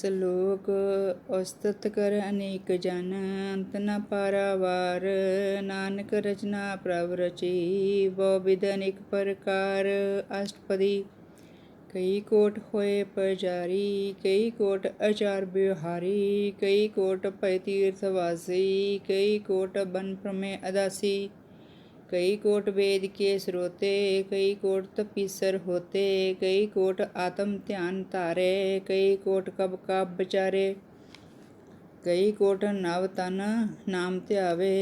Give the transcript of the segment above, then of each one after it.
ਸ਼ਲੋਕ ਉਸਤਤ ਕਰ ਅਨੇਕ ਜਨ, ਅੰਤ ਨ ਪਾਰਾਵਾਰ। ਨਾਨਕ ਰਚਨਾ ਪ੍ਰਭ ਰਚੀ ਬਹੁ ਵਿਧ ਅਨੇਕ ਪ੍ਰਕਾਰ। ਅਸ਼ਟਪਦੀ, ਕਈ ਕੋਟ ਹੋਏ ਪਜਾਰੀ, ਕਈ ਕੋਟ ਅਚਾਰ ਬਿਹਾਰੀ, ਕਈ ਕੋਟ ਭੈ ਤੀਰਥ ਵਾਸੀ, ਕਈ ਕੋਟ ਬਨ ਪ੍ਰਮੇ ਅਦਾਸੀ। कई कोट वेद के स्रोते कई कोट तपीसर होते कई कोट आत्म ध्यान तारे कई कोट कब का बचारे कई कोट नव तन नाम ध्यावे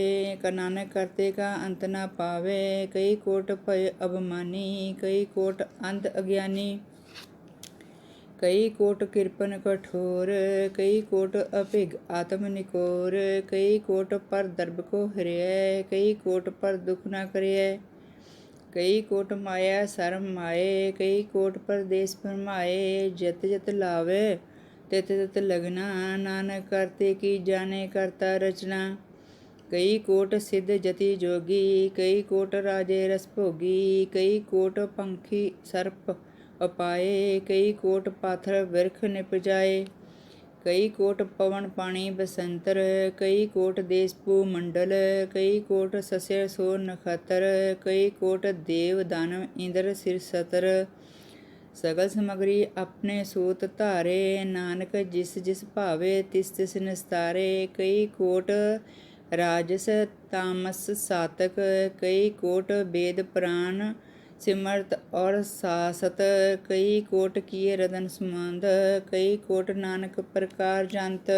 क नानक करते का अंत न पावे कई कोट भय अभिमानी कई कोट अंध ਕਈ ਕੋਟ ਕਿਰਪਨ ਕਠੋਰ, ਕਈ ਕੋਟ ਅਭਿਗ ਆਤਮ ਨਿਕੋਰ, ਕਈ ਕੋਟ ਪਰ ਦਰਬ ਕੋ ਹਰਿਐ, ਕਈ ਕੋਟ ਪਰ ਦੁਖ ਨਾ ਕਰਿਐ, ਕਈ ਕੋਟ ਮਾਇਆ ਸਰਮ ਮਾਏ, ਕਈ ਕੋਟ ਪਰਦੇਸ ਫਰਮਾਏ ਜਤ ਜਤ ਲਾਵੇ, ਤਿਤ ਤਿਤ ਲਗਨਾ, ਨਾਨਕ ਕਰਤੇ ਕੀ ਜਾਣੇ ਕਰਤਾ ਰਚਨਾ, ਕਈ ਕੋਟ ਸਿੱਧ ਜਤੀ ਜੋਗੀ, ਕਈ ਕੋਟ ਰਾਜੇ ਰਸ ਭੋਗੀ, ਕਈ ਕੋਟ ਪੰਖੀ ਸਰਪ ਅਪਾਏ, ਕਈ ਕੋਟ ਪਾਥਰ ਵਿਰਖ ਨੇ ਪਜਾਏ ਕਈ ਕੋਟ ਪਵਨ ਪਾਣੀ ਬਸੰਤਰ, ਕਈ ਕੋਟ ਦੇਸਪੂ ਮੰਡਲ, ਕਈ ਕੋਟ ਸਸਿਰ ਸੋ ਨਖਤਰ, ਕਈ ਕੋਟ ਦੇਵ ਦਾਨਵ ਇੰਦਰ ਸਿਰ ਸਤਰ। ਸਗਲ ਸਮਗਰੀ ਆਪਣੇ ਸੂਤ ਧਾਰੇ, ਨਾਨਕ ਜਿਸ ਜਿਸ ਭਾਵੇ ਤਿਸ ਤਿਸ ਨਿਸਤਾਰੇ। ਕਈ ਕੋਟ ਰਾਜਸ ਤਾਮਸ ਸਾਤਕ, ਕਈ ਕੋਟ ਬੇਦ ਪ੍ਰਾਨ ਸਿਮਰਤ ਔਰ ਸਾਸਤ, ਕਈ ਕੋਟ ਕੀਏ ਰਦਨ ਸਮੰਦ, ਕਈ ਕੋਟ ਨਾਨਕ ਪ੍ਰਕਾਰ ਜੰਤ,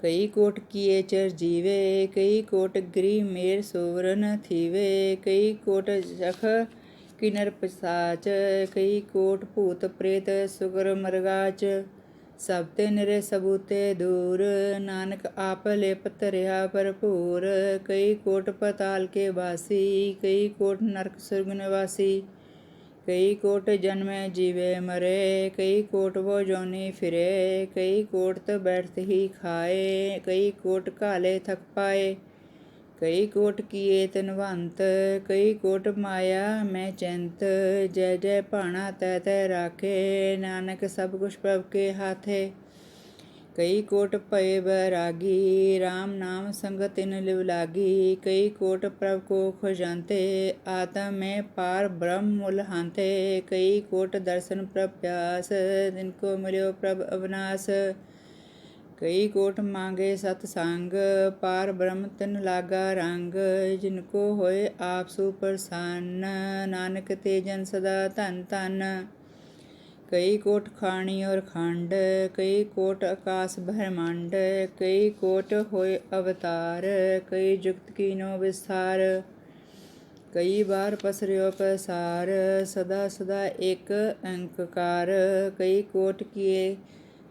ਕਈ ਕੋਟ ਕੀਏ ਚਰ ਜੀਵੇ, ਕਈ ਕੋਟ ਗਰੀ ਮੇਰ ਸੋਵਰਨ ਥੀਵੇ, ਕਈ ਕੋਟ ਜਖ ਕਿਨਰ ਪਸਾਚ, ਕਈ ਕੋਟ ਭੂਤ ਪ੍ਰੇਤ ਸੁਗਰ ਮਰਗਾਚ। ਸਭ ਤੇ ਨਿਰੇ ਸਬੂਤੇ ਦੂਰ, ਨਾਨਕ ਆਪ ਲਿਪ ਧਰਿਆ ਭਰਪੂਰ, ਕਈ ਕੋਟ ਪਤਾਲ ਕੇ ਵਾਸੀ, ਕਈ ਕੋਟ ਨਰਕ ਸੁਰਗ ਨਿਵਾਸੀ, ਕਈ ਕੋਟ ਜਨਮੈ ਜੀਵੇ ਮਰੇ, ਕਈ ਕੋਟ ਵੋ ਜੋਨੀ ਫਿਰੇ, ਕਈ ਕੋਟ ਤ ਬੈਠਤ ਹੀ ਖਾਏ, ਕਈ ਕੋਟ ਕਾਲੇ ਥਕ ਪਾਏ। ਕਈ ਕੋਟ ਕੀਏ ਤਨਵੰਤ ਕਈ ਕੋਟ ਮਾਇਆ ਮੈਂ ਚੰਤ। ਜੈ ਜੈ ਭਾਣਾ ਤੈ ਤੈ ਰਾਖੇ, ਨਾਨਕ ਸਭ ਕੁਛ ਪ੍ਰਭ ਕੇ ਹਾਥੇ। ਕਈ ਕੋਟ ਭਏ ਬੈਰਾਗੀ RAM ਨਾਮ ਸੰਗਤ ਤਿਨ ਲਿਵ ਲਾਗੀ। ਕਈ ਕੋਟ ਪ੍ਰਭ ਕੋ ਖੋਜੰਤੇ, ਆਤਮ ਮੈਂ ਪਾਰ ਬ੍ਰਹਮ ਮੁਲ ਹੰਤੇ। ਕਈ ਕੋਟ ਦਰਸ਼ਨ ਪ੍ਰਭ ਪਿਆਸ ਤਿਨ ਕੋ ਮਿਲਿਓ ਪ੍ਰਭ ਅਵਨਾਸ। ਕਈ ਕੋਟ ਮੰਗੇ ਸਤ ਸੰਗ, ਪਾਰ ਬ੍ਰਹਮ ਤਨ ਲਾਗਾ ਰੰਗ, ਜਿਨ ਕੋ ਹੋਏ ਆਪ ਸੁ ਪ੍ਰਸੰਨ, ਨਾਨਕ ਤੇ ਜਨ ਸਦਾ ਧਨ ਧਨ। ਕਈ ਕੋਟ ਖਾਣੀ ਔਰ ਖੰਡ, ਕਈ ਕੋਟ ਆਕਾਸ ਬ੍ਰਹਮੰਡ, ਕਈ ਕੋਟ ਹੋਏ ਅਵਤਾਰ, ਕਈ ਜੁਗਤ ਕੀਨੋ ਵਿਸਥਾਰ। ਕਈ ਬਾਰ ਪਸਰਿਓ ਪਸਾਰ, ਸਦਾ ਸਦਾ ਇੱਕ ਅੰਕਕਾਰ। ਕਈ ਕੋਟ ਕੀਏ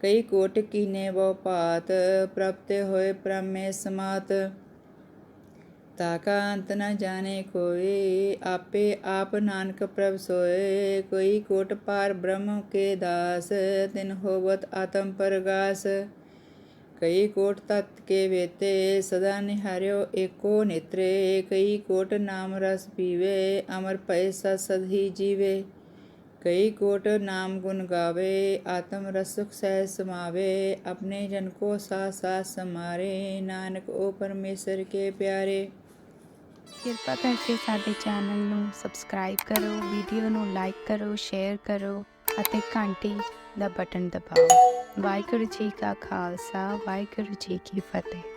ਕਈ ਕੋਟ ਕੀਨੇ ਵੋ ਪਾਤ ਪ੍ਰਪਤੇ ਹੋਏ ਪ੍ਰਮੇ ਸਮਾਤ। ਤਾਕਾ ਅੰਤ ਨ ਜਾਣੇ ਕੋਈ ਆਪੇ ਆਪ ਨਾਨਕ ਪ੍ਰਭ ਸੋਏ। ਕੋਈ ਕੋਟ ਪਾਰ ਬ੍ਰਹਮ ਕੇ ਦਾਸ, ਤਿਨ ਹੋਵਤ ਆਤਮ ਪਰਗਾਸ। ਕਈ ਕੋਟ ਤਤ ਕੇ ਵੇਤੇ, ਸਦਾ ਨਿਹਾਰਿਓ ਏਕੋ ਨੇਤਰੇ। ਕਈ ਕੋਟ ਨਾਮ ਰਸ ਪੀਵੇ, ਅਮਰ ਭੈ ਸਤ ਸਦਹੀ ਜੀਵੇ। ਕਈ ਕੋਟ ਨਾਮ ਗੁਣ ਗਾਵੇ, ਆਤਮ ਰਸ ਸਹਿ ਸਮਾਵੇ, ਆਪਣੇ ਜਨ ਕੋ ਸਾ ਸਾ ਸਮਾਰੇ, ਨਾਨਕ ਓ ਪਰਮੇਸ਼ਰ ਕੇ ਪਿਆਰੇ। ਕਿਰਪਾ ਕਰਕੇ ਸਾਡੇ ਚੈਨਲ ਨੂੰ ਸਬਸਕ੍ਰਾਈਬ ਕਰੋ, ਵੀਡੀਓ ਨੂੰ ਲਾਈਕ ਕਰੋ, ਸ਼ੇਅਰ ਕਰੋ ਅਤੇ ਘੰਟੀ ਦਾ ਬਟਨ ਦਬਾਓ। ਵਾਹਿਗੁਰੂ ਜੀ ਕਾ ਖਾਲਸਾ, ਵਾਹਿਗੁਰੂ ਜੀ ਕੀ ਫਤਿਹ।